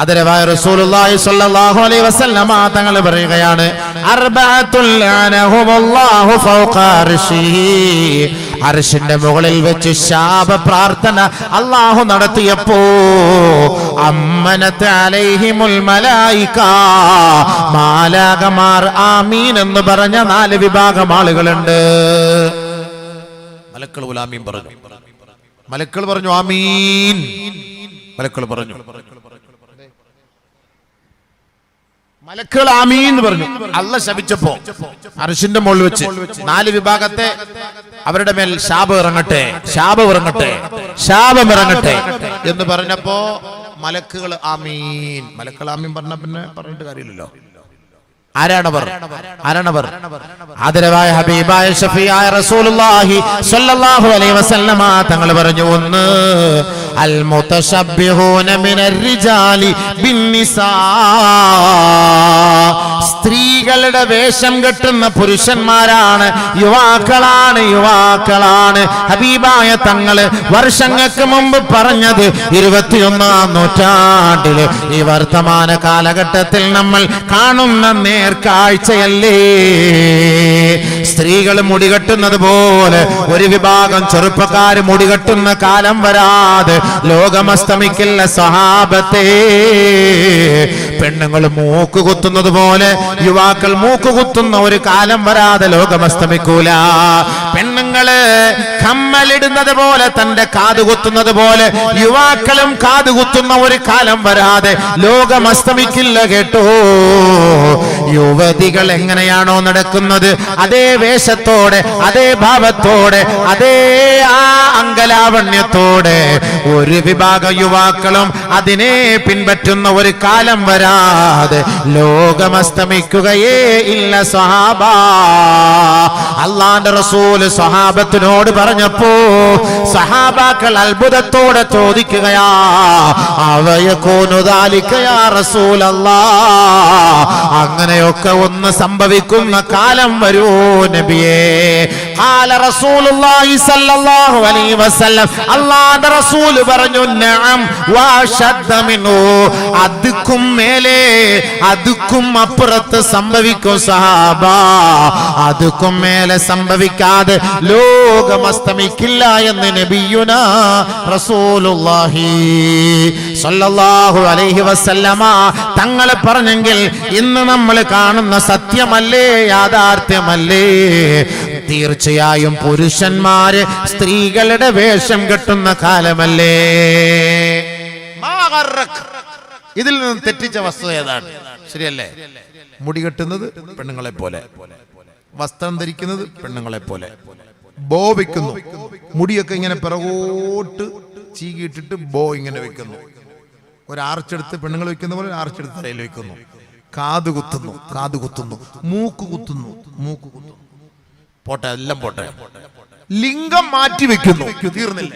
ആദരവായ റസൂലുള്ളാഹി സ്വല്ലല്ലാഹു അലൈഹി വസല്ലമ തങ്ങൾ പറയുകയാണ് അർബഅത്തുൽ ലഅനഹുമുല്ലാഹു ഫൗഖ അർശിഹി. അർശിന്റെ മുകളിൽ വെച്ച് ശാപ പ്രാർത്ഥന അള്ളാഹു നടത്തിയപ്പോ അമ്മനത്ത് അലൈഹിമുൽ മലായിക മാലാകമാർ ആമീൻ എന്ന് പറഞ്ഞ നാല് വിഭാഗം ആളുകളുണ്ട്. മലക്കൾ ഉലാമീൻ പറഞ്ഞു. മലക്കൾ പറഞ്ഞു ആമീൻ. മലക്കൾ പറഞ്ഞു. മലക്കൾ ആമീൻ എന്ന് പറഞ്ഞു. അല്ല ശപിച്ചപ്പോ അർഷിന്റെ മുകളിൽ വെച്ച് നാല് വിഭാഗത്തെ അവരുടെ മേൽ ശാപം ഇറങ്ങട്ടെ ശാപം ഇറങ്ങട്ടെ ശാപം ഇറങ്ങട്ടെ എന്ന് പറഞ്ഞപ്പോ മലക്കുകൾ ആമീൻ. മലക്കുകൾ ആമീൻ പറഞ്ഞ പിന്നെ പറഞ്ഞിട്ട് കാര്യമില്ലല്ലോ. ആരാണവർ? ആരാണവർ? ആദരവായ ഹബീബായ ഷഫിയായ റസൂലുള്ളാഹി സ്വല്ലല്ലാഹു അലൈഹി വസല്ലമ തങ്ങൾ പറഞ്ഞു ഒന്ന് അൽ മുതശബ്ബിഹൂന മിനർ റിജാലി ബിന്നിസാ സ്ത്രീകളുടെ വേഷം കെട്ടുന്ന പുരുഷന്മാരാണ് യുവാക്കളാണ് യുവാക്കളാണ്. ഹബീബായ തങ്ങൾ വർഷങ്ങൾക്ക് മുമ്പ് പറഞ്ഞത് ഇരുപത്തിയൊന്നാം നൂറ്റാണ്ടിൽ ഈ വർത്തമാന കാലഘട്ടത്തിൽ നമ്മൾ കാണുന്ന നേർക്കാഴ്ചയല്ലേ? സ്ത്രീകൾ മുടികെട്ടുന്നത് പോലെ ഒരു വിഭാഗം ചെറുപ്പക്കാർ മുടികെട്ടുന്ന കാലം വരാതെ ലോകമസ്തമിക്കില്ല സഹാബത്തെ പെണ്ണുങ്ങൾ മൂക്ക് കുത്തുന്നത് പോലെ യുവാക്കൾ മൂക്കുകുത്തുന്ന ഒരു കാലം വരാതെ ലോകമസ്തമിക്കൂല പെണ്ണുങ്ങൾ കമ്മലിടുന്നത് പോലെ തന്റെ കാത് കുത്തുന്നത് പോലെ യുവാക്കളും കാത് കുത്തുന്ന ഒരു കാലം വരാതെ ലോകമസ്തമിക്കില്ല കേട്ടോ. യുവതികൾ എങ്ങനെയാണോ നടക്കുന്നത്? അതേ വേഷത്തോടെ അതേ ഭാവത്തോടെ അതേ ആ അങ്കലാവണ്യത്തോടെ ഒരു വിഭാഗ യുവാക്കളും അതിനെ പിൻപറ്റുന്ന ഒരു കാലം വരാതെ ലോകമസ്തമിക്കുകയേ ഇല്ല സ്വഹാബ. അള്ളാന്റെ റസൂൽ സ്വഹാബത്തിനോട് പറഞ്ഞപ്പോ സഹാബാക്കൾ അത്ഭുതത്തോടെ ചോദിക്കുകയാ അവയക്കോനുദാലിക്കയാ റസൂലല്ലാ. അങ്ങനെയൊക്കെ ഒന്ന് സംഭവിക്കുന്ന കാലം വരൂ നബിയേ. റസൂൽ പറഞ്ഞു അതുക്കും മേലെ അതുക്കും അപ്പുറത്ത് സംഭവിക്കും സഹാബ. അതുക്കും മേലെ സംഭവിക്കാതെ ലോകം എന്ന് നബിയുന റസൂലുള്ളാഹി സ്വല്ലല്ലാഹു അലൈഹി വസല്ലമ തങ്ങളെ പറഞ്ഞെങ്കിൽ ഇന്ന് നമ്മൾ കാണുന്ന സത്യമല്ലേ യാഥാർത്ഥ്യമല്ലേ? തീർച്ചയായും പുരുഷന്മാര് സ്ത്രീകളുടെ വേഷം കെട്ടുന്ന കാലമല്ലേ. ഇതിൽ നിന്ന് തെറ്റിച്ച വസ്തു ഏതാണ്? ശരിയല്ലേ? മുടി കെട്ടുന്നത് പെണ്ണുങ്ങളെ പോലെ. വസ്ത്രം ധരിക്കുന്നത് പെണ്ണുങ്ങളെ പോലെ. ബോ വെക്കുന്നു മുടിയൊക്കെ ഇങ്ങനെ പിറകോട്ട് ചീകിയിട്ടിട്ട് ബോ ഇങ്ങനെ വെക്കുന്നു. ഒരു ആർച്ചെടുത്ത് പെണ്ണുങ്ങൾ വെക്കുന്ന പോലെ ഒരു ആർച്ചെടുത്ത് തലയിൽ വെക്കുന്നു. കാത് കുത്തുന്നു കാത് കുത്തുന്നു. മൂക്ക് കുത്തുന്നു മൂക്ക് കുത്തുന്നു. പോട്ടെ എല്ലാം പോട്ടെ. ലിംഗം മാറ്റി വെക്കുന്നു. തീർന്നില്ല.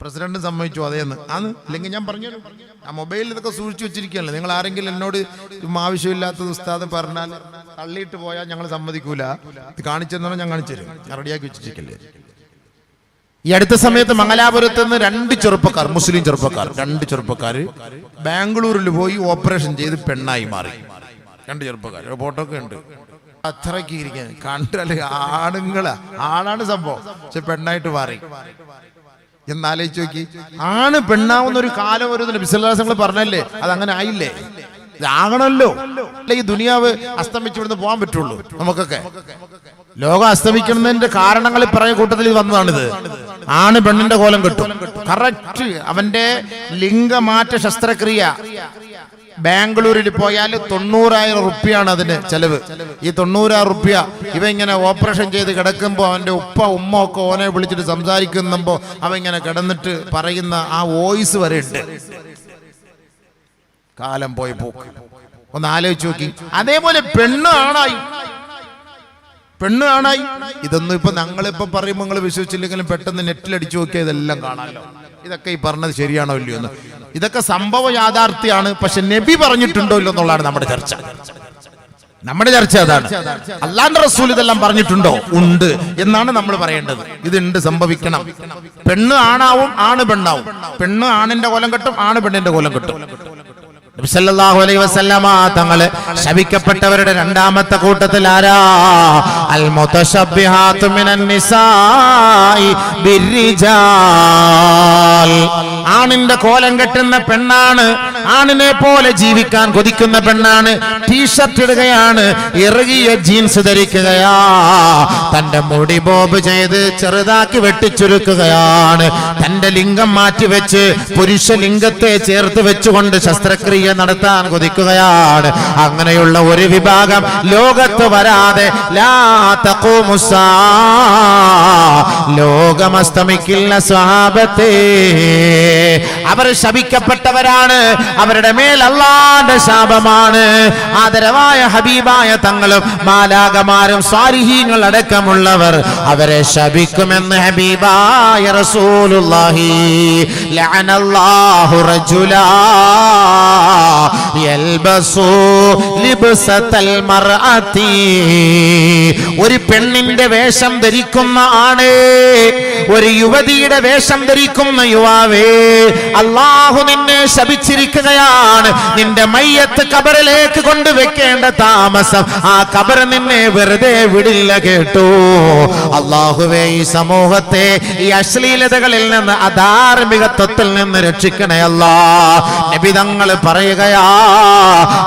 പ്രസിഡന്റ് സമ്മതിച്ചു അതേന്ന്. ആന്ന് ഇല്ലെങ്കിൽ ഞാൻ പറഞ്ഞു ആ മൊബൈലിൽ ഇതൊക്കെ സൂക്ഷിച്ചു വെച്ചിരിക്കുകയല്ലേ? നിങ്ങൾ ആരെങ്കിലും എന്നോട് ആവശ്യമില്ലാത്ത ആവശ്യമില്ലാത്തത് ഉസ്താദ് പറഞ്ഞാൽ തള്ളിയിട്ട് പോയാൽ ഞങ്ങൾ സമ്മതിക്കൂല. ഇത് കാണിച്ചെന്നാണ് ഞാൻ കാണിച്ചു തരും. ഞാൻ റെഡിയാക്കി വെച്ചിരിക്കല്ലേ? ഈ അടുത്ത സമയത്ത് മംഗലാപുരത്ത് നിന്ന് രണ്ട് ചെറുപ്പക്കാർ മുസ്ലിം ചെറുപ്പക്കാർ രണ്ട് ചെറുപ്പക്കാർ ബാംഗ്ലൂരിൽ പോയി ഓപ്പറേഷൻ ചെയ്ത് പെണ്ണായി മാറി. രണ്ട് ചെറുപ്പക്കാർ ഫോട്ടോ ഒക്കെ ഉണ്ട്. അത്രയ്ക്ക് ഇരിക്കാൻ കണ്ടല്ലേ ആണുങ്ങളാ. ആണാണ് സംഭവം. പക്ഷെ പെണ്ണായിട്ട് മാറി. എന്നാലോചിച്ച് നോക്കി. ആണ് പെണ്ണാവുന്ന ഒരു കാലം ഒരു വിശ്വാസങ്ങൾ പറഞ്ഞല്ലേ അത് അങ്ങനെ ആയില്ലേ? ഇതാകണല്ലോ അല്ലെ ഈ ദുനിയാവ് അസ്തമിച്ചുവിടുന്ന് പോകാൻ പറ്റുള്ളൂ നമുക്കൊക്കെ? ലോകം അസ്തമിക്കുന്നതിന്റെ കാരണങ്ങൾ പറഞ്ഞ കൂട്ടത്തിൽ വന്നതാണിത്. ആണ് പെണ്ണിന്റെ കോലം കിട്ടും. കറക്റ്റ് അവന്റെ ലിംഗമാറ്റ ശസ്ത്രക്രിയ. ബാംഗ്ലൂരിൽ പോയാൽ തൊണ്ണൂറായിരം റുപ്യാണ് അതിന് ചെലവ്. ഈ തൊണ്ണൂറായിരം റുപ്യ ഇവ ഇങ്ങനെ ഓപ്പറേഷൻ ചെയ്ത് കിടക്കുമ്പോൾ അവന്റെ ഉപ്പ ഉമ്മ ഒക്കെ ഓനെ വിളിച്ചിട്ട് സംസാരിക്കുമ്പോ അവ ഇങ്ങനെ കിടന്നിട്ട് പറയുന്ന ആ വോയിസ് വരെ ഉണ്ട്. കാലം പോയി പോക്ക്. ഒന്ന് ആലോചിച്ച് നോക്കി. അതേപോലെ പെണ്ണ് ആണായി. പെണ്ണ് ആണായി. ഇതൊന്നും ഇപ്പൊ ഞങ്ങളിപ്പോ പറയുമ്പോൾ നിങ്ങൾ വിശ്വസിച്ചില്ലെങ്കിലും പെട്ടെന്ന് നെറ്റിലടിച്ചു നോക്കിയാൽ ഇതെല്ലാം കാണാമല്ലോ ഇതൊക്കെ ഈ പറഞ്ഞത് ശരിയാണോ ഇല്ലയോ എന്ന്. ഇതൊക്കെ സംഭവ യാഥാർത്ഥ്യമാണ്. പക്ഷെ നബി പറഞ്ഞിട്ടുണ്ടോ ഇല്ലോ എന്നുള്ളതാണ് നമ്മുടെ ചർച്ച. നമ്മുടെ ചർച്ച അതാണ്. അള്ളാന്റെ റസൂൽ ഇതെല്ലാം പറഞ്ഞിട്ടുണ്ടോ? ഉണ്ട് എന്നാണ് നമ്മൾ പറയേണ്ടത്. ഇതുണ്ട് സംഭവിക്കണം. പെണ്ണ് ആണാവും ആണ് പെണ്ണാവും. പെണ്ണ് ആണിന്റെ കോലം കെട്ടും ആണ് പെണ്ണിന്റെ കോലം കെട്ടും. നബി സല്ലല്ലാഹു അലൈഹി വസല്ലമ തങ്ങൾ ശപിക്കപ്പെട്ടവരുടെ രണ്ടാമത്തെ കൂട്ടത്തിൽ ആരാ? അൽ ആണിന്റെ കോലം കെട്ടുന്ന പെണ്ണാണ് ആണിനെ പോലെ ജീവിക്കാൻ കൊതിക്കുന്ന പെണ്ണാണ് ടീഷർട്ട് ഇടുകയാണ് ഇറുകിയ ജീൻസ് ധരിക്കുകയാ. തന്റെ മുടി ബോബ് ചെയ്ത് ചെറുതാക്കി വെട്ടിച്ചുരുക്കുകയാണ്. തന്റെ ലിംഗം മാറ്റിവെച്ച് പുരുഷ ലിംഗത്തെ ചേർത്ത് വെച്ചുകൊണ്ട് ശസ്ത്രക്രിയ നടത്താൻ കൊതിക്കുകയാണ്. അങ്ങനെയുള്ള ഒരു വിഭാഗം ലോകത്ത് വരാതെ. ലോകമസ്തമിക്കില്ല സ്വഹാബത്തെ അവർ ശപിക്കപ്പെട്ടവരാണ് അവരുടെ മേൽ അള്ളാന്റെ ശാപമാണ്. ആദരവായ ഹബീബായ തങ്ങളും മാലാകമാരും സ്വാരിഹീങ്ങൾ അടക്കമുള്ളവർ അവരെ ശപിക്കുമെന്ന് ഹബീബായ റസൂലുള്ളാഹി. ലഅനല്ലാഹു റജുലാ. ഒരു പെണ്ണിന്റെ വേഷം ധരിക്കുന്ന ആണ് ഒരു യുവതിയുടെ വേഷം ധരിക്കുന്ന യുവാവേ അള്ളാഹു നിന്നെ ശപിച്ചിരിക്കുകയാണ്. നിന്റെ മയ്യത്ത് കബറിലേക്ക് കൊണ്ടുവെക്കേണ്ട താമസം ആ കബർ നിന്നെ വെറുതെ വിടില്ല കേട്ടു. അള്ളാഹുവേ ഈ സമൂഹത്തെ ഈ അശ്ലീലതകളിൽ നിന്ന് അധാർമികത്വത്തിൽ നിന്ന് രക്ഷിക്കണേ അല്ലാ നബിതങ്ങൾ പറയുകയാ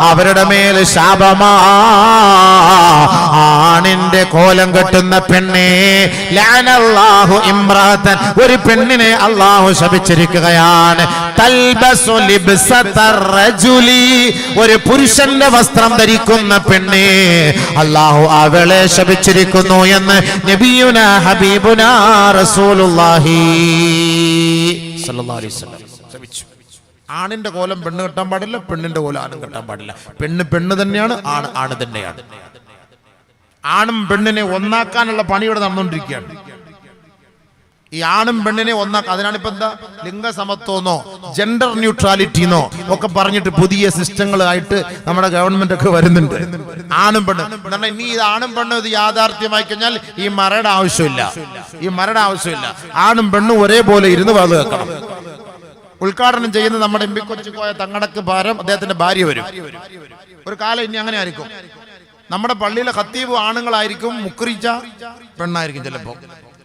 അവരുടെ മേൽ ശാപമാ. ആണിന്റെ കോലം കെട്ടുന്ന പെണ്ണെ ലാനല്ലാഹു ഇമ്രാത്തൻ ഒരു പെണ്ണിനെ അള്ളാഹു ശപിച്ചിരിക്കുകയാണ്. ഒരു പുരുഷന്റെ വസ്ത്രം ധരിക്കുന്ന പെണ്ണേ അള്ളാഹു അവളെ ശപിച്ചിരിക്കുന്നു എന്ന് നബിയുന ഹബീബുന റസൂലുള്ളാഹി. സല്ലല്ലാഹു അലൈഹി വസല്ലം. ആണിന്റെ കോലം പെണ്ണ് കെട്ടാൻ പാടില്ല പെണ്ണിന്റെ കോലം ആണും കെട്ടാൻ പാടില്ല. പെണ്ണ് പെണ്ണ് തന്നെയാണ് ആണ് ആണ് തന്നെയാണ്. ആണും പെണ്ണിനെ ഒന്നാക്കാനുള്ള പണി ഇവിടെ നടന്നുകൊണ്ടിരിക്കുകയാണ്. ഈ ആണും പെണ്ണിനെ ഒന്നാക്കുക അതിനാണ് ഇപ്പൊ എന്താ? ലിംഗസമത്വമെന്നോ ജെൻഡർ ന്യൂട്രാലിറ്റിന്നോ ഒക്കെ പറഞ്ഞിട്ട് പുതിയ സിസ്റ്റങ്ങളായിട്ട് നമ്മുടെ ഗവൺമെന്റ് ഒക്കെ വരുന്നുണ്ട്. ആണും പെണ്ണും. പറഞ്ഞാൽ ഇനി ഇത് ആണും പെണ്ണും ഇത് യാഥാർത്ഥ്യമായി കഴിഞ്ഞാൽ ഈ മറയുടെ ആവശ്യമില്ല. ഈ മറയുടെ ആവശ്യമില്ല. ആണും പെണ്ണും ഒരേപോലെ ഇരുന്ന് വെക്കണം. ഉദ്ഘാടനം ചെയ്യുന്ന നമ്മുടെ എം പി കൊച്ചുകോയ തങ്ങടക്ക് ഭാരം അദ്ദേഹത്തിന്റെ ഭാര്യ വരും. ഒരു കാലം ഇനി അങ്ങനെ ആയിരിക്കും. നമ്മുടെ പള്ളിയിലെ ഖത്തീബ് ആണുങ്ങളായിരിക്കും മുക്രിച്ച പെണ്ണായിരിക്കും ചിലപ്പോ.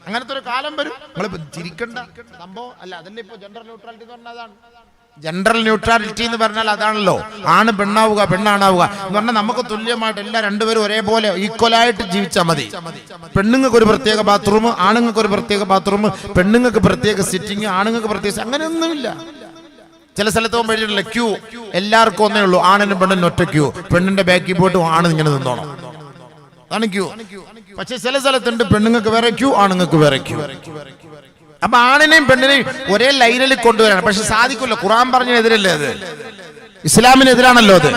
അങ്ങനത്തെ ഒരു കാലം വരും. നമ്മൾ ചിരിക്കണ്ട. സംഭവം അല്ല അതല്ലേ ഇപ്പൊ ജെൻഡർ ന്യൂട്രാലിറ്റി എന്ന് ജെൻഡർ ന്യൂട്രാലിറ്റി എന്ന് പറഞ്ഞാൽ അതാണല്ലോ. ആണ് പെണ്ണാവുക പെണ്ണാണാവുക. എന്ന് പറഞ്ഞാൽ നമുക്ക് തുല്യമായിട്ട് എല്ലാ രണ്ടുപേരും ഒരേപോലെ ഈക്വലായിട്ട് ജീവിച്ചാൽ മതി. പെണ്ണുങ്ങൾക്ക് ഒരു പ്രത്യേക ബാത്റൂം ആണുങ്ങൾക്ക് ഒരു പ്രത്യേക ബാത്റൂം പെണ്ണുങ്ങൾക്ക് പ്രത്യേക സിറ്റിംഗ് ആണുങ്ങൾക്ക് പ്രത്യേക അങ്ങനെയൊന്നുമില്ല. ചില സ്ഥലത്ത് പോകുമ്പോഴേ ക്യൂ എല്ലാവർക്കും ഒന്നേ ഉള്ളൂ. ആണിനും പെണ്ണിനും ഒറ്റ ക്യൂ പെണ്ണിന്റെ ബാക്കിൽ പോയിട്ട് ആണ് ഇങ്ങനെ നിന്നോണം. അതാണ് ക്യൂ പക്ഷെ ചില സ്ഥലത്തുണ്ട് പെണ്ണുങ്ങൾക്ക് വേറെ ക്യൂ ആണുങ്ങൾക്ക് വേറെ ക്യൂ അപ്പൊ ആണിനെയും പെണ്ണിനെയും ഒരേ ലൈനിൽ കൊണ്ടുവരാണ്. പക്ഷെ സാധിക്കില്ല ഖുറാൻ പറഞ്ഞതിനെതിരല്ലേ അത്? ഇസ്ലാമിനെതിരാണല്ലോ അത്.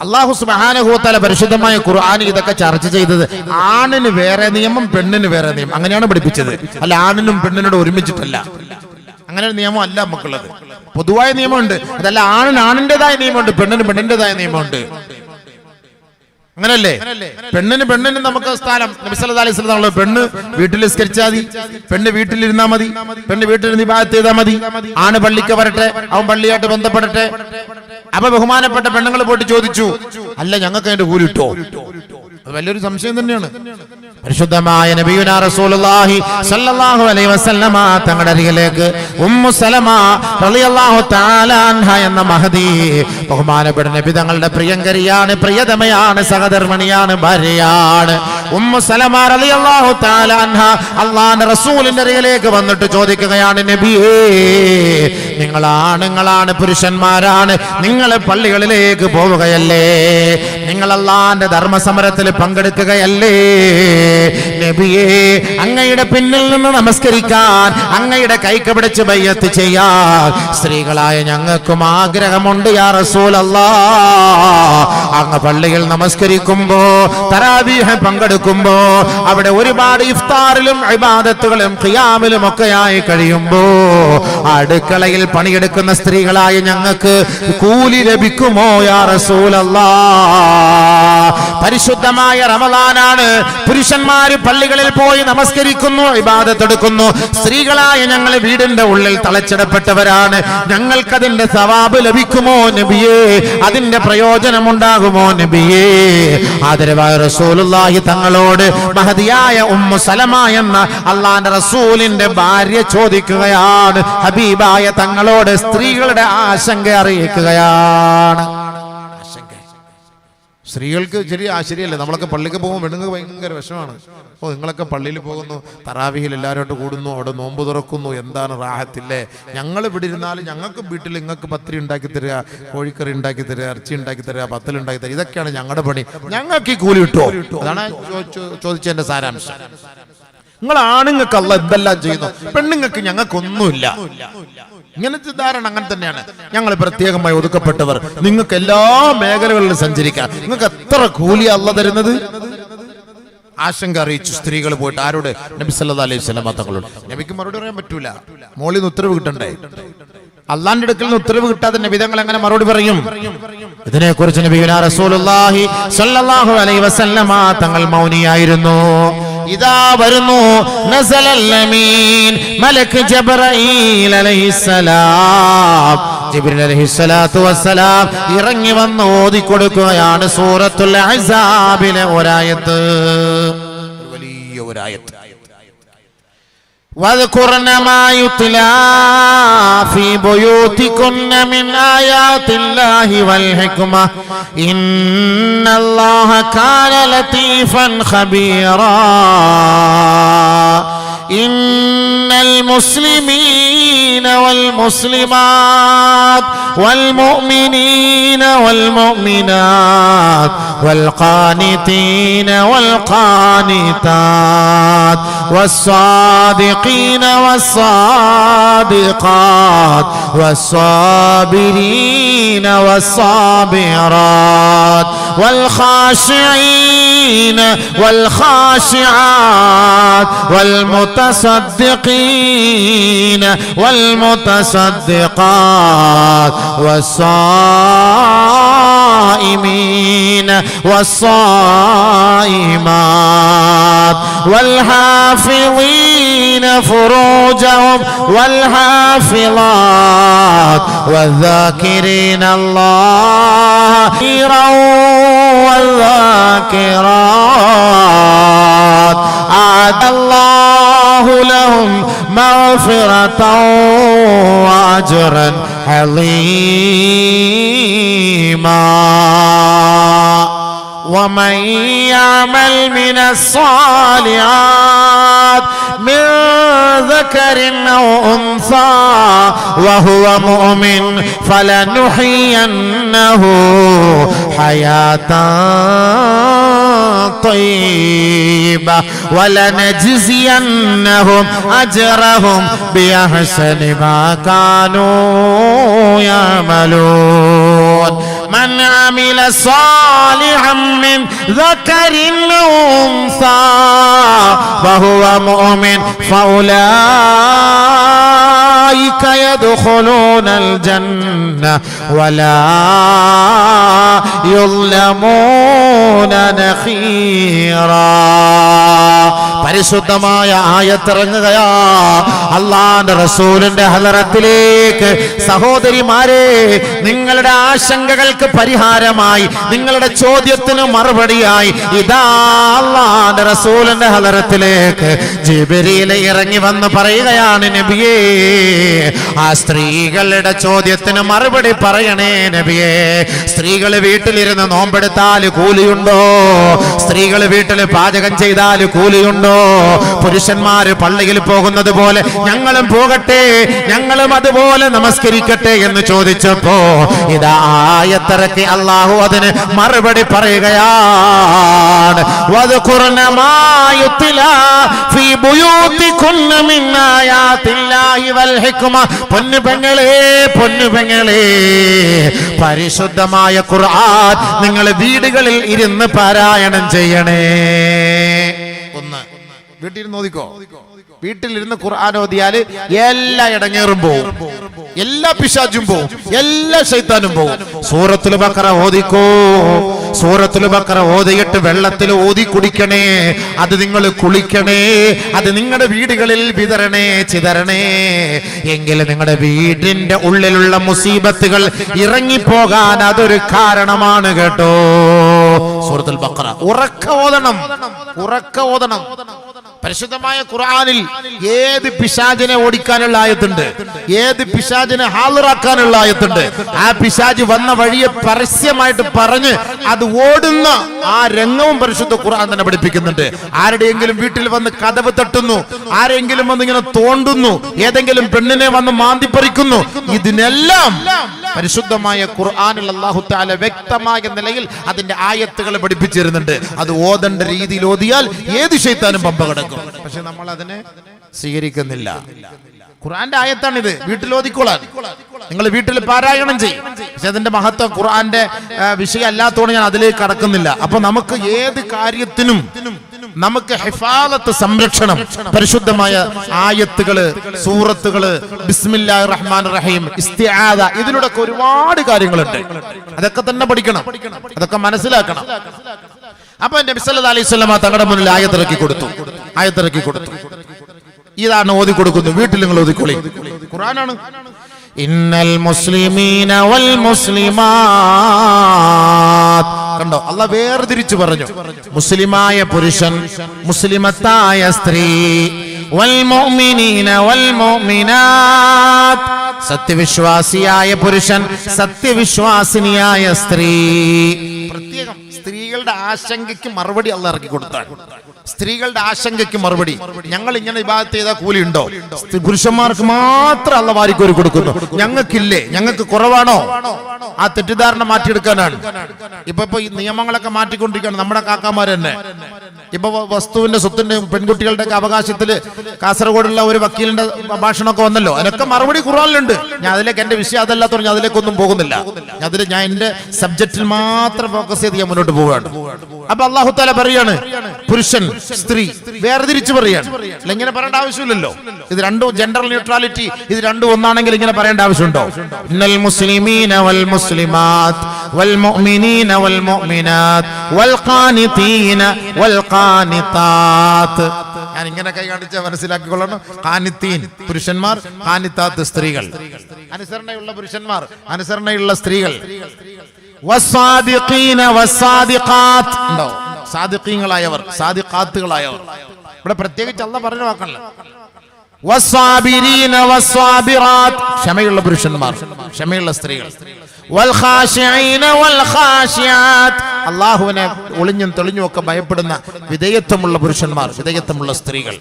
അള്ളാഹു സുബാനഹുത്താല പരിശുദ്ധമായ ഖുർആൻ ഇതൊക്കെ ചർച്ച ചെയ്തത് ആണിന് വേറെ നിയമം പെണ്ണിന് വേറെ നിയമം. അങ്ങനെയാണ് പഠിപ്പിച്ചത്. അല്ല ആണിനും പെണ്ണിനോട് ഒരുമിച്ചിട്ടല്ല. അങ്ങനെ ഒരു നിയമം അല്ല നമുക്കുള്ളത്. പൊതുവായ നിയമമുണ്ട്. അതല്ല ആണിന് ആണിന്റെതായ നിയമമുണ്ട് പെണ്ണിന് പെണ്ണിന്റെതായ നിയമമുണ്ട്. അങ്ങനല്ലേ? പെണ്ണിന് പെണ്ണിന് നമുക്ക് സ്ഥാനം. നബി സല്ലല്ലാഹു അലൈഹി വസല്ലം പെണ്ണ് വീട്ടിൽ സ്കരിച്ചാൽ മതി. പെണ്ണ് വീട്ടിലിരുന്നാ മതി. പെണ്ണ് വീട്ടിലിരുന്ന് നിബാദത്ത് ചെയ്താൽ മതി. ആണ് പള്ളിക്ക് വരട്ടെ അവൻ പള്ളിയായിട്ട് ബന്ധപ്പെടട്ടെ. അപ്പൊ ബഹുമാനപ്പെട്ട പെണ്ണുങ്ങൾ പോയിട്ട് ചോദിച്ചു അല്ല ഞങ്ങൾക്ക് അതിന്റെ കൂലിട്ടോ അത് വലിയൊരു സംശയം തന്നെയാണ്. പരിശുദ്ധമായ നബിയുന റസൂലുള്ളാഹി അലൈഹി വസല്ലമ തങ്ങളുടെ അരികിലേക്ക് ഉമ്മു സലമ റളിയല്ലാഹു തആല എന്ന മഹദി ബഹുമാനപ്പെട്ട നബി തങ്ങളുടെ പ്രിയങ്കരിയാണ് പ്രിയതമയാണ് സഹധർമ്മിണിയാണ് ഭാര്യയാണ്. ഉമ്മു സലമ റളിയല്ലാഹു റസൂലിന്റെ വന്നിട്ട് ചോദിക്കുകയാണ് നബിയേ നിങ്ങൾ ആണുങ്ങളാണ് പുരുഷന്മാരാണ് നിങ്ങൾ പള്ളികളിലേക്ക് പോവുകയല്ലേ? നിങ്ങൾ അള്ളാന്റെ ധർമ്മസമരത്തിൽ പങ്കെടുക്കുകയല്ലേ? നബിയേ അങ്ങയുടെ പിന്നിൽ നിന്ന് നമസ്കരിക്കാൻ അങ്ങയുടെ കൈക്ക് പിടിച്ച് ബയ്യത്ത് ചെയ്യാൻ സ്ത്രീകളായ ഞങ്ങൾക്കും ആഗ്രഹമുണ്ട് യാ റസൂലല്ലാ. അങ്ങ് പള്ളിയിൽ നമസ്കരിക്കുമ്പോ തരാവീഹ പങ്കെടുക്കും പങ്കെടുക്കുമ്പോ അവിടെ ഒരുപാട് ഇഫ്താറിലും ഇബാദത്തുകളും ഖിയാമിലും ഒക്കെ ആയി കഴിയുമ്പോ അടുക്കളയിൽ പണിയെടുക്കുന്ന സ്ത്രീകളായ ഞങ്ങൾക്ക് കൂലി ലഭിക്കുമോ യാ പരിശുദ്ധമായ റമദാനാണ്. പുരുഷന്മാര് പള്ളികളിൽ പോയി നമസ്കരിക്കുന്നു ഇബാദത്തെടുക്കുന്നു. സ്ത്രീകളായ ഞങ്ങൾ വീടിന്റെ ഉള്ളിൽ തളച്ചിടപ്പെട്ടവരാണ്. ഞങ്ങൾക്കതിന്റെ സവാബ് ലഭിക്കുമോ നബിയേ? അതിന്റെ പ്രയോജനമുണ്ടാകുമോ നബിയേ? ആദരവായ റസൂലുള്ളാഹി തങ്ങളോട് മഹതിയായ ഉമ്മു സലമ എന്ന അള്ളാന്റെ റസൂലിന്റെ ഭാര്യ ചോദിക്കുകയാണ്. ഹബീബായ തങ്ങളോട് സ്ത്രീകളുടെ ആശങ്ക അറിയിക്കുകയാണ്. സ്ത്രീകൾക്ക് ശരി ആ ശരിയല്ലേ നമ്മളൊക്കെ പള്ളിക്ക് പോകുമ്പോൾ പെണ്ണുങ്ങൾക്ക് ഭയങ്കര വിഷമാണ്. അപ്പോൾ നിങ്ങളൊക്കെ പള്ളിയിൽ പോകുന്നു തറാവിയിൽ എല്ലാവരോട്ട് കൂടുന്നു അവിടെ നോമ്പ് തുറക്കുന്നു എന്താണ് റാഹത്തില്ലേ? ഞങ്ങൾ ഇവിടെ ഇരുന്നാലും ഞങ്ങൾക്ക് വീട്ടിൽ നിങ്ങൾക്ക് പത്തിരി ഉണ്ടാക്കി തരിക കോഴിക്കറി ഉണ്ടാക്കി തരിക ഇറച്ചി ഉണ്ടാക്കി തരിക പത്തൽ ഉണ്ടാക്കി തരിക ഇതൊക്കെയാണ് ഞങ്ങളുടെ പണി. ഞങ്ങൾക്ക് ഈ കൂലി കിട്ടുമോ അതാണ് ചോദിച്ചതിന്റെ സാരാംശം. നിങ്ങൾ ആണുങ്ങൾക്ക് അല്ല എന്തെല്ലാം ചെയ്യുന്നു പെണ്ണുങ്ങൾക്ക് ഞങ്ങൾക്കൊന്നുമില്ല. ഇങ്ങനത്തെ ധാരണ അങ്ങനെ തന്നെയാണ്. ഞങ്ങൾ പ്രത്യേകമായി ഒതുക്കപ്പെട്ടവർ. നിങ്ങൾക്ക് എല്ലാ മേഖലകളിലും സഞ്ചരിക്കാം. നിങ്ങൾക്ക് എത്ര കൂലി അല്ല തരുന്നത്? ആശങ്ക അറിയിച്ചു സ്ത്രീകൾ പോയിട്ട്. ആരോട്? നബി സല്ലാ അലൈഹി സ്വലം തങ്ങളോട്. നബിക്ക് മറുപടി പറയാൻ പറ്റൂല. മോളിൽ നിന്ന് ഉത്തരവ് കിട്ടണ്ടേ? അള്ളാന്റെ അടുക്കൽ നിന്ന് ഉത്തരവ് കിട്ടാതെ നബിതങ്ങൾ എങ്ങനെ മറുപടി പറയും? ഇതിനെ കുറിച്ച് വസല്ലമ തങ്ങൾ മൗനിയായിരുന്നു. ഇതാ വരുന്നു മലക്ക് അലൈഹിസ്സലാം. അലൈഹിസ്സലാത്തു വസ്സലാം ഇറങ്ങി വന്ന് ഓതി കൊടുക്കുകയാണ് സൂറത്തുൽ ഒരായത്ത്. ഒരു വലിയ ഒരായത്ത്. واذكرن ما يتلى في بيوتكن من آيات الله والحكمة إن الله كان لطيفا خبيرا إن المسلمين والمسلمات والمؤمنين والمؤمنات والقانتين والقانتات والصادقين والصادقات والصابرين والصابرات والخاشعين والخاشعات والمتصدقين والمتصدقات والصائمين والصائمات والحافظين فروجهم والحافظات والذاكرين الله كثيرا والذاكرات. أعد الله لهم مغفرة وأجرا عظيما ومن يعمل من الصالحات من ذكر أو أنثى وهو مؤمن فلنحيينه حياة طيبة ولنجزينهم أجرهم بأحسن ما كانوا يعملون من عمل صالحا من ذكر أنثى وهو مؤمن فأولئك يدخلون الجنة ولا يظلمون نخيرا പരിശുദ്ധമായ ആയത്തിറങ്ങുകയാ. അള്ളാന്റെ റസൂലിന്റെ ഹലറത്തിലേക്ക് സഹോദരിമാരെ നിങ്ങളുടെ ആശങ്കകൾക്ക് പരിഹാരമായി നിങ്ങളുടെ ചോദ്യത്തിന് മറുപടിയായി ഇതാ അള്ളാന്റെ റസൂലിന്റെ ഹലറത്തിലേക്ക് ജിബരിയിലെ ഇറങ്ങി വന്ന് പറയുകയാണ് നബിയേ ആ സ്ത്രീകളുടെ ചോദ്യത്തിന് മറുപടി പറയണേ നബിയേ. സ്ത്രീകൾ വീട്ടിലിരുന്ന് നോമ്പെടുത്താൽ കൂലിയുണ്ടോ? സ്ത്രീകൾ വീട്ടിൽ പാചകം ചെയ്താൽ കൂലിയുണ്ടോ? പോകുന്നു പുരുഷന്മാര് പള്ളിയിൽ പോകുന്നത് പോലെ ഞങ്ങളും പോകട്ടെ ഞങ്ങളും അതുപോലെ നമസ്കരിക്കട്ടെ എന്ന് ചോദിച്ചപ്പോ ഇതാ ആയത്തിറക്കി അള്ളാഹു അതിന് മറുപടി പറയുകയാണ്. പൊന്നു പെങ്ങളെ പൊന്നു പെങ്ങളെ പരിശുദ്ധമായ ഖുർആൻ നിങ്ങൾ വീടുകളിൽ ഇരുന്ന് പാരായണം ചെയ്യണേ. ഒന്ന്. വീട്ടിലിരുന്ന് ഓദിക്കോ വീട്ടിലിരുന്ന് ഖുർആൻ ഓതിയാൽ എല്ലാ ഇടങ്ങേറും പോവും. എല്ലാ പിശാചും പോവും. എല്ലാ ശൈത്താനും പോവും. സൂറത്തുൽ ബക്കറ ഓദിക്കോ സൂറത്തുൽ ബക്കറ ഓതിയിട്ട് വെള്ളത്തിൽ ഓതി കുടിക്കണേ. അത് നിങ്ങൾ കുളിക്കണേ. അത് നിങ്ങളുടെ വീടുകളിൽ വിതരണേ ചിതരണേ. എങ്കിൽ നിങ്ങളുടെ വീടിന്റെ ഉള്ളിലുള്ള മുസീബത്തുകൾ ഇറങ്ങിപ്പോകാൻ അതൊരു കാരണമാണ് കേട്ടോ. സൂറത്തുൽ ബക്കറ. ഉറക്ക ഓതണം. ഉറക്ക ഓതണം. പരിശുദ്ധമായ ഖുർആാനിൽ ഏത് പിശാചിനെ ഓടിക്കാനുള്ള ആയത്തുണ്ട്? ഏത് പിശാചിനെ ഹാളറാക്കാനുള്ള ആയത്തുണ്ട്? ആ പിശാജ് വന്ന വഴിയെ പരസ്യമായിട്ട് പറഞ്ഞ് അത് ഓടുന്ന ആ രംഗവും പരിശുദ്ധ ഖുർആൻ തന്നെ പഠിപ്പിക്കുന്നുണ്ട്. ആരുടെയെങ്കിലും വീട്ടിൽ വന്ന് കഥവ് തട്ടുന്നു ആരെങ്കിലും വന്ന് ഇങ്ങനെ തോണ്ടുന്നു ഏതെങ്കിലും പെണ്ണിനെ വന്ന് മാന്തിപ്പറിക്കുന്നു ഇതിനെല്ലാം പരിശുദ്ധമായ ഖുർആാനിൽ അള്ളാഹു താല വ്യക്തമായ നിലയിൽ അതിന്റെ ആയത്തുകൾ പഠിപ്പിച്ചിരുന്നുണ്ട്. അത് ഓതണ്ട രീതിയിൽ ഓതിയാൽ ഏത് ശൈത്താനും പമ്പ കിടക്കും. പക്ഷെ നമ്മൾ അതിനെ സ്വീകരിക്കുന്നില്ല. ഖുർആന്റെ ആയത്താണ് ഇത് വീട്ടിൽ ഓതിക്കോളാൻ. നിങ്ങൾ വീട്ടിൽ പാരായണം ചെയ്യും. പക്ഷെ അതിന്റെ മഹത്വം ഖുർആന്റെ വിഷയം അല്ലാത്തതുകൊണ്ട് ഞാൻ അതിലേക്ക് കടക്കുന്നില്ല. അപ്പൊ നമുക്ക് ഏത് കാര്യത്തിനും നമുക്ക് ഹിഫാലത്ത് സംരക്ഷണം പരിശുദ്ധമായ ആയത്തുകൾ സൂറത്തുകൾ ബിസ്മില്ലാഹിർ റഹ്മാൻ റഹീം ഇസ്തിആദ ഇതിലൂടെ ഒരുപാട് കാര്യങ്ങളുണ്ട്. അതൊക്കെ തന്നെ പഠിക്കണം. അതൊക്കെ മനസ്സിലാക്കണം. അപ്പൊ നബി സല്ലല്ലാഹു അലൈഹി വസല്ലമ തങ്ങളുടെ മുന്നിൽ ആയത്തിറക്കി കൊടുത്തു. ആയത്തിറക്കി കൊടുത്തു. ഇതാണ് ഓതി കൊടുക്കുന്നത് വീട്ടിൽ നിങ്ങൾ ഓതിക്കൊള്ളി ഖുർആനാണ്. ഇന്നൽ മുസ്ലിമീന വൽ മുസ്ലിമാത്. കണ്ടോ? അല്ല വേർതിരിച്ചു പറഞ്ഞു. മുസ്ലിമായ പുരുഷൻ മുസ്ലിമത്തായ സ്ത്രീ. വൽ മുഅ്മിനീന വൽ മുഅ്മിനാത്. സത്യവിശ്വാസിയായ പുരുഷൻ സത്യവിശ്വാസിനിയായ സ്ത്രീ. പ്രത്യേകം സ്ത്രീകളുടെ ആശങ്കയ്ക്ക് മറുപടി അല്ല ഇറക്കി കൊടുത്താണ് സ്ത്രീകളുടെ ആശങ്കയ്ക്ക് മറുപടി. ഞങ്ങൾ ഇങ്ങനെ വിഭാഗത്ത് ചെയ്താൽ കൂലി ഉണ്ടോ പുരുഷന്മാർക്ക് മാത്രം അല്ല വാരിക്കോരി കൊടുക്കുന്നു. ഞങ്ങൾക്കില്ലേ? ഞങ്ങൾക്ക് കുറവാണോ? ആ തെറ്റിദ്ധാരണ മാറ്റിയെടുക്കാനാണ്. ഇപ്പൊ ഇപ്പൊ ഈ നിയമങ്ങളൊക്കെ മാറ്റിക്കൊണ്ടിരിക്കുകയാണ് നമ്മുടെ കാക്കാമാർ തന്നെ. ഇപ്പൊ വസ്തുവിന്റെ സ്വത്തിന്റെ പെൺകുട്ടികളുടെ ഒക്കെ അവകാശത്തിൽ കാസർഗോഡുള്ള ഒരു വക്കീലിന്റെ ഭാഷണമൊക്കെ വന്നല്ലോ. അതിനൊക്കെ മറുപടി ഖുറാനിലുണ്ട് ഞാൻ അതിലേക്ക് എന്റെ വിഷയം അതല്ലാത്ത ഞാൻ അതിലേക്കൊന്നും പോകുന്നില്ല. അതിൽ ഞാൻ എന്റെ സബ്ജക്റ്റിൽ മാത്രം ഫോക്കസ് ചെയ്ത് ഞാൻ മുന്നോട്ട് പോവുകയാണ്. അപ്പൊ അള്ളാഹു താല പറയാണ് പുരുഷൻ സ്ത്രീ വേർതിരിച്ച് പറയാണ്. അല്ല ഇങ്ങനെ പറയേണ്ട ആവശ്യമില്ലല്ലോ. ഇത് രണ്ടും ജെൻഡർ ന്യൂട്രാലിറ്റി ഇത് രണ്ടും ഒന്നാണെങ്കിൽ ഇങ്ങനെ പറയേണ്ട ആവശ്യമുണ്ടോ? ഇന്നൽ മുസ്ലിമീന വൽ മുസ്ലിമാത്ത് വൽ മുഅ്മിനീന വൽ മുഅ്മിനാത്ത് വൽ ഖാനിതീന വൽ ഖാനിതാത്ത് ഞാൻ ഇങ്ങനെ കൈ കാണിച്ച മനസ്സിലാക്കിക്കൊള്ളണം. ഖാനിത്തീൻ പുരുഷന്മാർ ഖാനിത്താത്ത് സ്ത്രീകൾ. അനുസരണയുള്ള പുരുഷന്മാർ അനുസരണയുള്ള സ്ത്രീകൾ. സാദിഖീങ്ങളായവർ സാദിഖാത്തുകളായവർ. ഇവിടെ പ്രത്യേകിച്ച് അല്ല പറഞ്ഞ വാക്കല്ല ക്ഷമയുള്ള പുരുഷന്മാർ ക്ഷമയുള്ള സ്ത്രീകൾ. അള്ളാഹുവിനെ ഒളിഞ്ഞും തെളിഞ്ഞും ഒക്കെ ഭയപ്പെടുന്ന വിധേയത്വമുള്ള പുരുഷന്മാർ വിധേയത്വമുള്ള സ്ത്രീകൾ.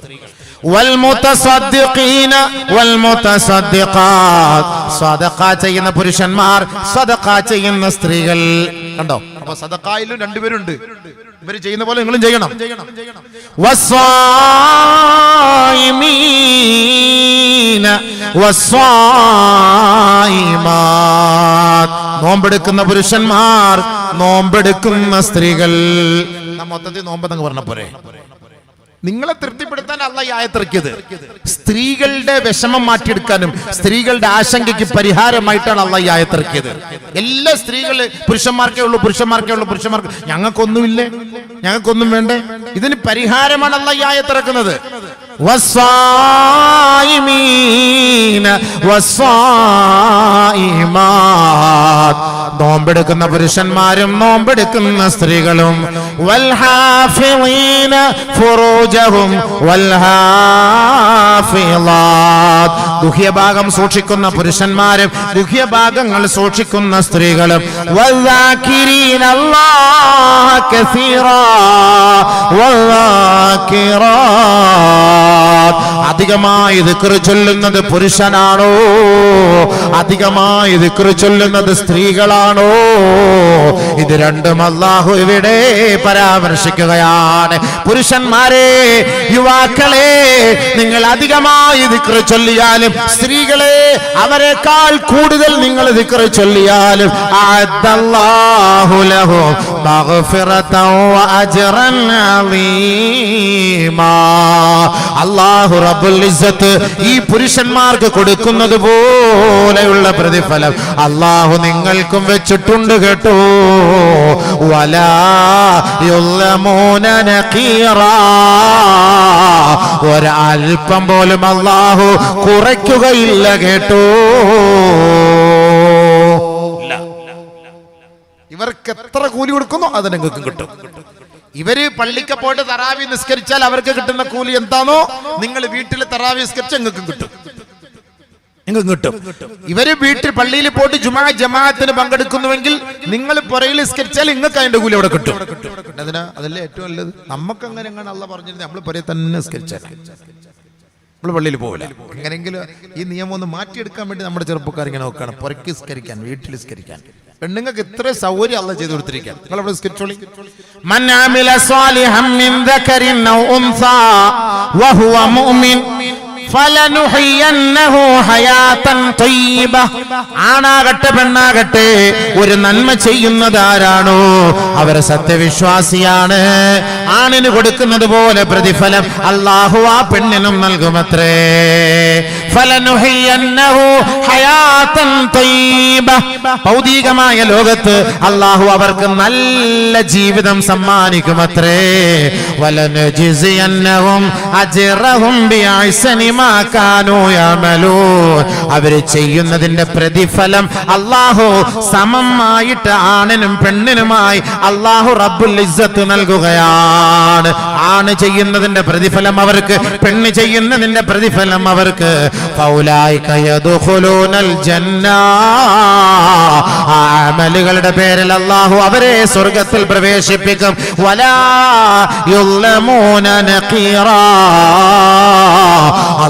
ചെയ്യുന്ന പുരുഷന്മാർ സദക്ക ചെയ്യുന്ന സ്ത്രീകൾ. കണ്ടോ? അപ്പൊ സദഖായിലും രണ്ടുപേരുണ്ട് ഇവർ ചെയ്യുന്ന പോലെ നിങ്ങളും ചെയ്യണം. നോമ്പെടുക്കുന്ന പുരുഷന്മാർ നോമ്പെടുക്കുന്ന സ്ത്രീകൾ. മൊത്തത്തിൽ നോമ്പെന്നങ്ങ് പറഞ്ഞ പോരെ? നിങ്ങളെ തൃപ്തിപ്പെടുത്താൻ അല്ല ഈ ആയത്തിറക്കിയത് സ്ത്രീകളുടെ വിഷമം മാറ്റിയെടുക്കാനും സ്ത്രീകളുടെ ആശങ്കയ്ക്ക് പരിഹാരമായിട്ടാണ് അല്ല ഈ ആയത്തിറക്കിയത് എല്ലാ സ്ത്രീകൾ പുരുഷന്മാർക്കേ ഉള്ളൂ പുരുഷന്മാർക്കേ ഉള്ളൂ പുരുഷന്മാർക്ക് ഞങ്ങൾക്കൊന്നുമില്ലേ? ഞങ്ങൾക്കൊന്നും വേണ്ടേ? ഇതിന് പരിഹാരമാണ് അല്ല ഈ ആയത്തിറക്കുന്നത് നോമ്പെടുക്കുന്ന പുരുഷന്മാരും നോമ്പെടുക്കുന്ന സ്ത്രീകളും ഫുറൂജഹും ഗുഹ്യഭാഗം സൂക്ഷിക്കുന്ന പുരുഷന്മാരും ഗുഹ്യഭാഗങ്ങൾ സൂക്ഷിക്കുന്ന സ്ത്രീകളും. അധികമായി ദിക്റ് ചൊല്ലുന്നത് പുരുഷനാണോ? അധികമായി ദിക്റ് ചൊല്ലുന്നത് സ്ത്രീകളാണോ? ഇത് രണ്ടും അള്ളാഹു ഇവിടെ പരാമർശിക്കുകയാണ്. പുരുഷന്മാരെ യുവാക്കളെ നിങ്ങൾ അധികമായി ദിക്ർ ചൊല്ലിയാലും സ്ത്രീകളെ അവരെക്കാൾ കൂടുതൽ നിങ്ങൾ ദിക്ർ ചൊല്ലിയാലും അള്ളാഹു റബുൽ ഈ പുരുഷന്മാർക്ക് കൊടുക്കുന്നത് പോലെയുള്ള പ്രതിഫലം അള്ളാഹു നിങ്ങൾക്കും വെച്ചിട്ടുണ്ട് കേട്ടോ. ഒരൽപ്പം പോലും അള്ളാഹു അല്ലാഹു കുറയ്ക്കുകയില്ല കേട്ടോ. ഇവർക്ക് എത്ര കൂലി കൊടുക്കുന്നു അത് നിങ്ങൾക്ക് കിട്ടും. ഇവർ പള്ളിക്ക് പോയിട്ട് തറാവി നിസ്കരിച്ചാൽ അവർക്ക് കിട്ടുന്ന കൂലി എന്താണോ നിങ്ങൾ വീട്ടിൽ തറാവി നിസ്കരിച്ചാൽ നിങ്ങൾക്ക് കിട്ടും. നിങ്ങൾക്ക് കിട്ടും. ഇവർ വീട്ടിൽ പള്ളിയിൽ പോയിട്ട് ജുമാ ജമാഅത്തിന് പങ്കെടുക്കുന്നുവെങ്കിൽ നിങ്ങൾ പുറയിൽ നിസ്കരിച്ചാൽ നിങ്ങൾക്ക് അതിന്റെ കൂലി അവിടെ കിട്ടും. അതിനാ അതല്ലേ ഏറ്റവും നല്ലത്? നമുക്ക് അങ്ങനെ അല്ല പറഞ്ഞിരുന്നത് നമ്മൾ പുറയെ തന്നെ നിസ്കരിച്ചാൽ. നമ്മൾ പള്ളിയിൽ പോവില്ല. എങ്ങനെയെങ്കിലും ഈ നിയമം ഒന്ന് മാറ്റിയെടുക്കാൻ വേണ്ടി നമ്മുടെ ചെറുപ്പക്കാർ ഇങ്ങനെ നോക്കുകയാണ്. പുറക്ക് സ്കരിക്കാൻ വീട്ടിൽ സ്കരിക്കാൻ പെണ്ണുങ്ങൾക്ക് ഇത്ര സൗകര്യം അല്ല ചെയ്തു കൊടുത്തിരിക്കാൻ നിങ്ങൾ മന്നാമില മിൻ മുഅ്മിൻ ആണാകട്ടെ പെണ്ണാകട്ടെ ഒരു നന്മ ചെയ്യുന്നത് ആരാണോ? അവർ സത്യവിശ്വാസിയാണ്. ആണിന് കൊടുക്കുന്നത് പോലെ പ്രതിഫലം അള്ളാഹു ആ പെണ്ണിനും നൽകുമത്രേ. ഭൗതികമായ ലോകത്ത് അള്ളാഹു അവർക്ക് നല്ല ജീവിതം സമ്മാനിക്കുമത്രേ. വലനുജിസിയന്നവും അജിറവും അവർ ചെയ്യുന്നതിന്റെ പ്രതിഫലം അള്ളാഹു സമമായിട്ട് ആണിനും പെണ്ണിനുമായി അള്ളാഹു റബ്ബുൽ ഇസ്സത്ത് നൽകുകയാണ്. ആണ് ചെയ്യുന്നതിന്റെ പ്രതിഫലം അവർക്ക് പെണ്ണ് ചെയ്യുന്നതിന്റെ പ്രതിഫലം അവർക്ക്. അമലുകളുടെ പേരിൽ അള്ളാഹു അവരെ സ്വർഗത്തിൽ പ്രവേശിപ്പിക്കും. വലാ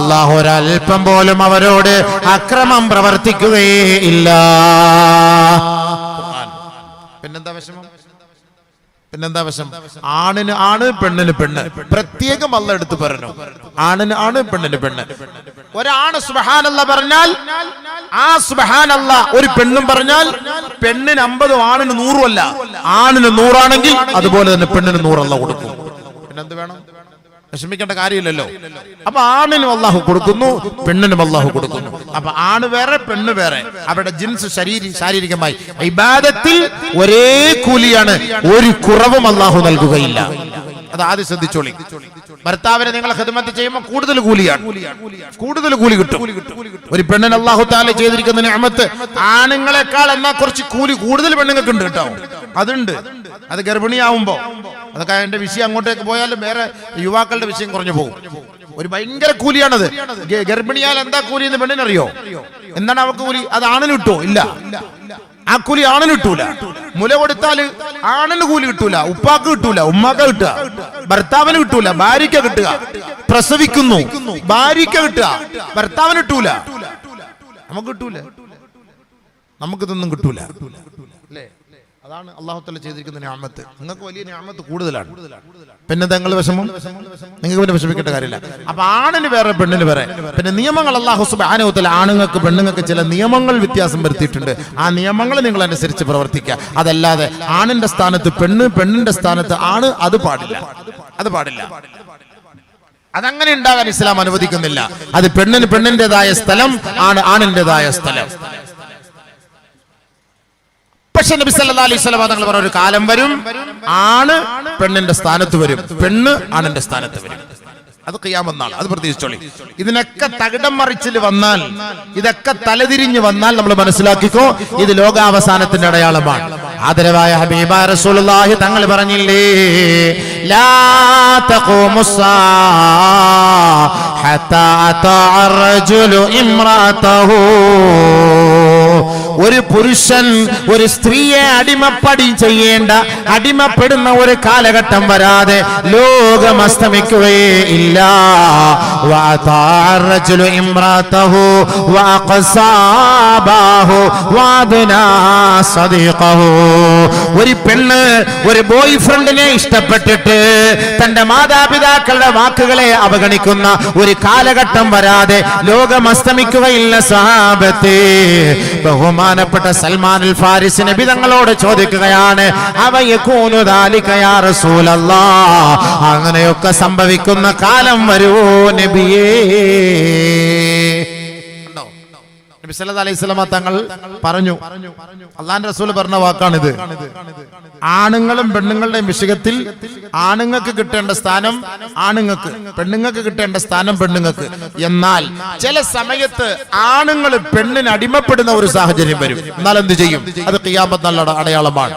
അള്ളാഹു ഒരൽപ്പം പോലും അവരോട് അക്രമം പ്രവർത്തിക്കുകയേ ഇല്ല. പിന്നെന്താ വിഷമം? പിന്നെന്താ വിഷം ആണിന് ആണ് പെണ്ണിന് പെണ്ണ്. പ്രത്യേകം അല്ല എടുത്ത് പറഞ്ഞു ആണിന് ആണ് പെണ്ണിന് പെണ്ണ്. ഒരാണ് സുബഹാനല്ല പറഞ്ഞാൽ ആ സുബഹാനല്ല ഒരു പെണ്ണും പറഞ്ഞാൽ പെണ്ണിന് അമ്പതും ആണിന് നൂറും അല്ല. ആണിന് നൂറാണെങ്കിൽ അതുപോലെ തന്നെ പെണ്ണിന് നൂറല്ല കൊടുക്കും. പിന്നെന്ത് വേണം? വിഷമിക്കേണ്ട കാര്യമില്ലല്ലോ. അപ്പൊ ആണിനും അള്ളാഹു കൊടുക്കുന്നു പെണ്ണിനും അള്ളാഹു കൊടുക്കുന്നു. അപ്പൊ ആണ് വേറെ പെണ്ണ് വേറെ. അവരുടെ ജിൻസ് ശരീര ശാരീരികമായി ഇബാദത്തിൽ ഒരേ കൂലിയാണ് ഒരു കുറവും അള്ളാഹു നൽകുകയില്ല. അത് ആദ്യം ശ്രദ്ധിച്ചോളി. ഭർത്താവിനെ നിങ്ങൾ ഹിദ്മത്ത് ചെയ്യുമ്പോൾ കൂടുതൽ കൂലിയാണ്. കൂടുതൽ കൂലി കിട്ടും. ഒരു പെണ്ണിന് അള്ളാഹു താല ചെയ്തിരിക്കുന്ന അമത്ത് ആണുങ്ങളെക്കാൾ എന്നാ കുറച്ച് കൂലി കൂടുതൽ പെണ്ണുങ്ങൾക്ക് ഉണ്ട് കേട്ടോ. അതുണ്ട്. അത് ഗർഭിണിയാവുമ്പോ. അതൊക്കെ എന്റെ വിഷയം അങ്ങോട്ടേക്ക് പോയാലും വേറെ യുവാക്കളുടെ വിഷയം കുറഞ്ഞു പോകും. ഒരു ഭയങ്കര കൂലിയാണത്. ഗർഭിണിയാൽ എന്താ കൂലി എന്ന് പെണ്ണിനറിയോ? എന്താണ് അവക്ക് കൂലി? അത് ആണിന് കിട്ടുമോ ഇല്ല. ആ കൂലി ആണിന് കിട്ടൂല. മുല കൊടുത്താൽ ആണിന് കൂലി കിട്ടൂല. ഉപ്പാക്ക് കിട്ടൂല. ഉമ്മാക്ക് കിട്ടുക. ഭർത്താവിന് കിട്ടൂല. ഭാര്യയ്ക്ക് കിട്ടുക. പ്രസവിക്കുന്നു. ഭാര്യയ്ക്ക് കിട്ടുക. ഭർത്താവിന് കിട്ടൂല. നമുക്ക് കിട്ടൂല. നമുക്കിതൊന്നും കിട്ടൂല. അതാണ് അള്ളാഹുത്തല ചെയ്തിരിക്കുന്ന ഞാമത്ത്. നിങ്ങൾക്ക് വലിയ ഞാമത്ത് കൂടുതലാണ്. പിന്നെ നിങ്ങൾ വിഷമം? നിങ്ങൾക്ക് പിന്നെ വിഷമിക്കേണ്ട കാര്യമില്ല. അപ്പൊ ആണിന് വേറെ പെണ്ണിന് വേറെ. പിന്നെ നിയമങ്ങൾ അള്ളാഹു സുബാനുത്തല ആണുങ്ങൾക്ക് പെണ്ണുങ്ങൾക്ക് ചില നിയമങ്ങൾ വ്യത്യാസം വരുത്തിയിട്ടുണ്ട്. ആ നിയമങ്ങൾ നിങ്ങൾ അനുസരിച്ച് പ്രവർത്തിക്കുക. അതല്ലാതെ ആണിന്റെ സ്ഥാനത്ത് പെണ്ണ് പെണ്ണിന്റെ സ്ഥാനത്ത് ആണ് അത് പാടില്ല. അത് പാടില്ല. അതങ്ങനെ ഉണ്ടാകാൻ ഇസ്ലാം അനുവദിക്കുന്നില്ല. അത് പെണ്ണിന് പെണ്ണിന്റേതായ സ്ഥലം ആണ് ആണിന്റേതായ സ്ഥലം. പക്ഷെ നബി അലൈഹി വസല്ലം തങ്ങൾ പറഞ്ഞ ഒരു കാലം വരും. ആണ് പെണ്ണിന്റെ സ്ഥാനത്ത് വരും. പെണ്ണ് ആണിന്റെ സ്ഥാനത്ത് വരും. അത് ചെയ്യാമെന്നാണ് അത് പ്രതീക്ഷിച്ചോളി. ഇതിനൊക്കെ തകിടം മറിച്ചിൽ വന്നാൽ ഇതൊക്കെ തലതിരിഞ്ഞു വന്നാൽ നമ്മൾ മനസ്സിലാക്കിക്കോ ഇത് ലോകാവസാനത്തിന്റെ അടയാളമാണ്. ആദരവായ ഹബീബ റസൂലുള്ളാഹി തങ്ങൾ പറഞ്ഞില്ലേ ലാ തഖൂമുസാ ഹത്താ തഅർജുലു ഇംറാതഹു. ഒരു പുരുഷൻ ഒരു സ്ത്രീയെ അടിമപ്പടി ചെയ്യേണ്ട അടിമപ്പെടുന്ന ഒരു കാലഘട്ടം വരാതെ ലോകം അസ്തമിക്കുകയേ ഇല്ല. ഒരു പെണ്ണ് ഒരു ബോയ് ഫ്രണ്ടിനെ ഇഷ്ടപ്പെട്ടിട്ട് തന്റെ മാതാപിതാക്കളുടെ വാക്കുകളെ അവഗണിക്കുന്ന ഒരു കാലഘട്ടം വരാതെ ലോകം അസ്തമിക്കുകയില്ല സാപത്തെ ബഹുമാ ബഹുമാനപ്പെട്ട സൽമാൻ അൽ ഫാരിസ് നബി തങ്ങളോട് ചോദിക്കുകയാണ് അങ്ങനെയൊക്കെ സംഭവിക്കുന്ന കാലം വരുവോ നബിയേ? നബി സല്ലല്ലാഹു അലൈഹി വസല്ലമ തങ്ങൾ പറഞ്ഞു അള്ളാന്റെ റസൂൽ പറഞ്ഞ വാക്കാണിത്. ആണുങ്ങളും പെണ്ണുങ്ങളുടെയും വിഷയത്തിൽ ആണുങ്ങൾക്ക് കിട്ടേണ്ട സ്ഥാനം ആണുങ്ങൾക്ക് പെണ്ണുങ്ങൾക്ക് കിട്ടേണ്ട സ്ഥാനം പെണ്ണുങ്ങൾക്ക്. എന്നാൽ ചില സമയത്ത് ആണുങ്ങൾ പെണ്ണിന് അടിമപ്പെടുന്ന ഒരു സാഹചര്യം വരും. എന്നാൽ എന്ത് ചെയ്യും? അത് കിയാമത്ത് നല്ല അടയാളമാണ്.